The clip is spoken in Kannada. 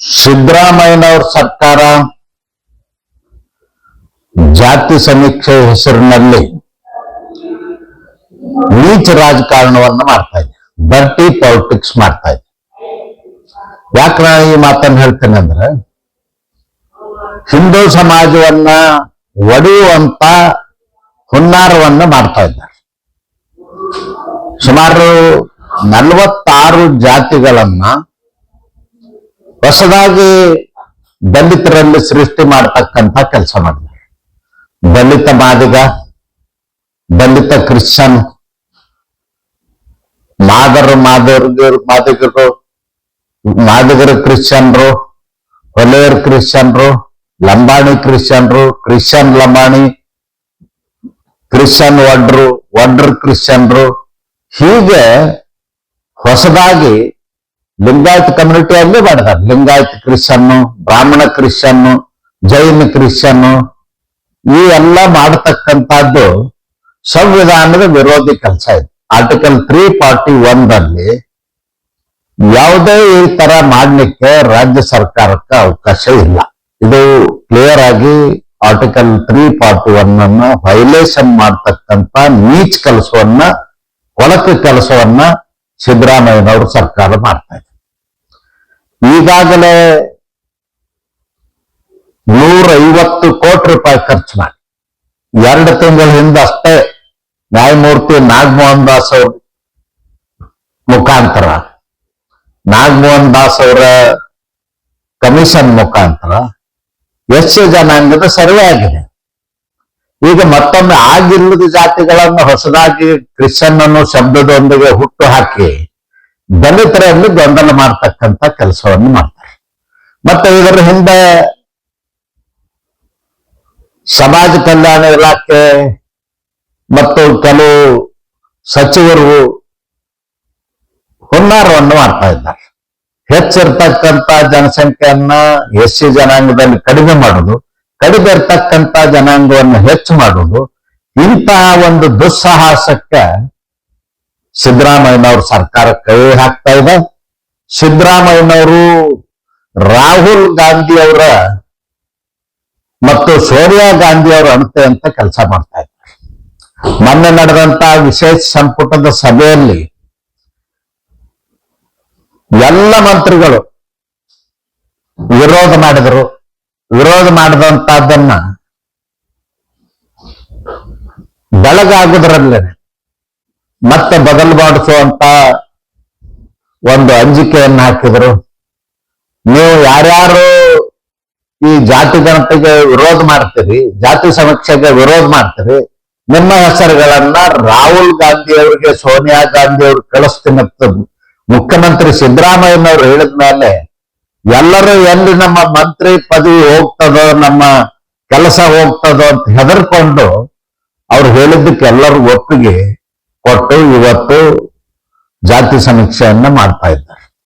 ಸಿದ್ದರಾಮಯ್ಯನವ್ರ ಸರ್ಕಾರ ಜಾತಿ ಸಮೀಕ್ಷೆ ಹೆಸರಿನಲ್ಲಿ ನೀಚ ರಾಜಕಾರಣವನ್ನು ಮಾಡ್ತಾ ಇದೆ. ಡರ್ಟಿ ಪಾಲಿಟಿಕ್ಸ್ ಮಾಡ್ತಾ ಇದೆ. ಯಾಕೆ ನಾನು ಈ ಮಾತನ್ನು ಹೇಳ್ತೇನೆ ಅಂದ್ರೆ, ಹಿಂದೂ ಸಮಾಜವನ್ನ ಒಡೆಯುವಂತ ಹುನ್ನಾರವನ್ನ ಮಾಡ್ತಾ ಇದ್ದಾರೆ. ಸುಮಾರು ನಲವತ್ತಾರು ಜಾತಿಗಳನ್ನ ಹೊಸದಾಗಿ ದಲಿತರಲ್ಲಿ ಸೃಷ್ಟಿ ಮಾಡತಕ್ಕಂತ ಕೆಲಸ ಮಾಡಿದ್ದಾರೆ ದಲಿತ ಮಾದಿಗ, ದಲಿತ ಕ್ರಿಶ್ಚಿಯನ್, ಮಾದರು ಮಾದರಿಗರು ಮಾದಿಗರು ಮಾದಿಗರು ಕ್ರಿಶ್ಚಿಯನ್ರು, ಹೊಲೆಯರ್ ಕ್ರಿಶ್ಚಿಯನ್ರು, ಲಂಬಾಣಿ ಕ್ರಿಶ್ಚಿಯನ್ರು, ಕ್ರಿಶ್ಚಿಯನ್ ಲಂಬಾಣಿ ಕ್ರಿಶ್ಚನ್ ವಡ್ರು, ವಡ್ರ್ ಕ್ರಿಶ್ಚಿಯನ್ರು, ಹೀಗೆ ಹೊಸದಾಗಿ ಲಿಂಗಾಯತ್ ಕಮ್ಯುನಿಟಿ ಕಮ್ಯುನಿಟಿಯಲ್ಲಿ ಮಾಡಿದ್ದಾರೆ ಲಿಂಗಾಯತ್ ಕ್ರಿಶ್ಚಿಯನ್ನು ಬ್ರಾಹ್ಮಣ ಕ್ರಿಶ್ಚಿಯನ್ನು ಜೈನ ಕ್ರಿಶ್ಚಿಯನ್ನು ಈ ಎಲ್ಲ ಮಾಡತಕ್ಕಂಥದ್ದು ಸಂವಿಧಾನದ ವಿರೋಧಿ ಕೆಲಸ ಇದೆ. ಆರ್ಟಿಕಲ್ ತ್ರೀ ಫಾರ್ಟಿ ಒಂದಲ್ಲಿ ಯಾವುದೇ ಈ ತರ ಮಾಡ್ಲಿಕ್ಕೆ ರಾಜ್ಯ ಸರ್ಕಾರಕ್ಕೆ ಅವಕಾಶ ಇಲ್ಲ. ಇದು ಕ್ಲಿಯರ್ ಆಗಿ ಆರ್ಟಿಕಲ್ ತ್ರೀ ಫಾರ್ಟಿ ಒನ್ ಅನ್ನು ವೈಲೇಷನ್ ಮಾಡ್ತಕ್ಕಂತ ನೀಚ್ ಕೆಲಸವನ್ನ, ಕೊಳಕು ಕೆಲಸವನ್ನ ಸಿದ್ದರಾಮಯ್ಯನವರು ಸರ್ಕಾರ ಮಾಡ್ತಾ ಇದೆ ಈಗಾಗಲೇ ನೂರ ಐವತ್ತು ಕೋಟಿ ರೂಪಾಯಿ ಖರ್ಚು ಮಾಡಿ. ಎರಡು ತಿಂಗಳ ಹಿಂದೆ ಅಷ್ಟೇ ನ್ಯಾಯಮೂರ್ತಿ ನಾಗಮೋಹನ್ ದಾಸ್ ಅವ್ರ ಮುಖಾಂತರ, ನಾಗಮೋಹನ್ ದಾಸ್ ಅವರ ಕಮಿಷನ್ ಮುಖಾಂತರ ಎಷ್ಟು ಜನಾಂಗದ ಸರ್ವೆ ಆಗಿದೆ. ಈಗ ಮತ್ತೊಮ್ಮೆ ಆಗಿಲ್ಲದ ಜಾತಿಗಳನ್ನು ಹೊಸದಾಗಿ ಕ್ರಿಶ್ಚಿಯನ್ ಅನ್ನು ಶಬ್ದದೊಂದಿಗೆ ಹುಟ್ಟು ಹಾಕಿ ದಲಿತರಲ್ಲಿ ಗೊಂದಲ ಮಾಡ್ತಕ್ಕಂಥ ಕೆಲಸವನ್ನು ಮಾಡ್ತಾರೆ. ಮತ್ತೆ ಇದರ ಹಿಂದೆ ಸಮಾಜ ಕಲ್ಯಾಣ ಇಲಾಖೆ ಮತ್ತು ಕೆಲವು ಸಚಿವರು ಹುನ್ನಾರವನ್ನು ಮಾಡ್ತಾ ಇದ್ದಾರೆ. ಹೆಚ್ಚಿರ್ತಕ್ಕಂಥ ಜನಸಂಖ್ಯೆಯನ್ನ ಎಸ್ ಸಿ ಜನಾಂಗದಲ್ಲಿ ಕಡಿಮೆ ಮಾಡುದು, ಕಡಿಮೆ ಇರ್ತಕ್ಕಂಥ ಜನಾಂಗವನ್ನು ಹೆಚ್ಚು ಮಾಡುವುದು ಇಂತಹ ಒಂದು ದುಸ್ಸಾಹಸಕ್ಕೆ ಸಿದ್ದರಾಮಯ್ಯನವ್ರ ಸರ್ಕಾರ ಕೈ ಹಾಕ್ತಾ ಇದೆ. ಸಿದ್ದರಾಮಯ್ಯನವರು ರಾಹುಲ್ ಗಾಂಧಿ ಅವರ ಮತ್ತು ಸೋನಿಯಾ ಗಾಂಧಿ ಅವರ ಅಣತೆ ಅಂತ ಕೆಲಸ ಮಾಡ್ತಾ ಇದ್ದಾರೆ. ಮೊನ್ನೆ ನಡೆದಂತ ವಿಶೇಷ ಸಂಪುಟದ ಸಭೆಯಲ್ಲಿ ಎಲ್ಲ ಮಂತ್ರಿಗಳು ವಿರೋಧ ಮಾಡಿದರು. ವಿರೋಧ ಮಾಡಿದಂತದ್ದನ್ನ ಬೆಳಗಾಗುವುದರಲ್ಲೇನೆ. ಮತ್ತೆ ಬದಲು ಮಾಡಿಸುವಂತ ಒಂದು ಅಂಜಿಕೆಯನ್ನು ಹಾಕಿದ್ರು. ನೀವು ಯಾರ್ಯಾರು ಈ ಜಾತಿ ಗಣತಿಗೆ ವಿರೋಧ ಮಾಡ್ತೀರಿ, ಜಾತಿ ಸಮೀಕ್ಷೆಗೆ ವಿರೋಧ ಮಾಡ್ತೀರಿ, ನಿಮ್ಮ ಹೆಸರುಗಳನ್ನ ರಾಹುಲ್ ಗಾಂಧಿ ಅವರಿಗೆ, ಸೋನಿಯಾ ಗಾಂಧಿ ಅವ್ರು ಕಳಿಸ್ತೀನಿ ಮುಖ್ಯಮಂತ್ರಿ ಸಿದ್ದರಾಮಯ್ಯನವ್ರು ಹೇಳಿದ ಮೇಲೆ ಎಲ್ಲರೂ ಎಲ್ಲಿ ನಮ್ಮ ಮಂತ್ರಿ ಪದವಿ ಹೋಗ್ತದೋ, ನಮ್ಮ ಕೆಲಸ ಹೋಗ್ತದೋ ಅಂತ ಹೆದರ್ಕೊಂಡು ಅವ್ರು ಹೇಳಿದ್ದಕ್ಕೆ ಎಲ್ಲರೂ ಒಪ್ಪಿಗೆ ಕೊಟ್ಟು ಇವತ್ತು ಜಾತಿ ಸಮೀಕ್ಷೆಯನ್ನ ಮಾಡ್ತಾ ಇದ್ದಾರೆ.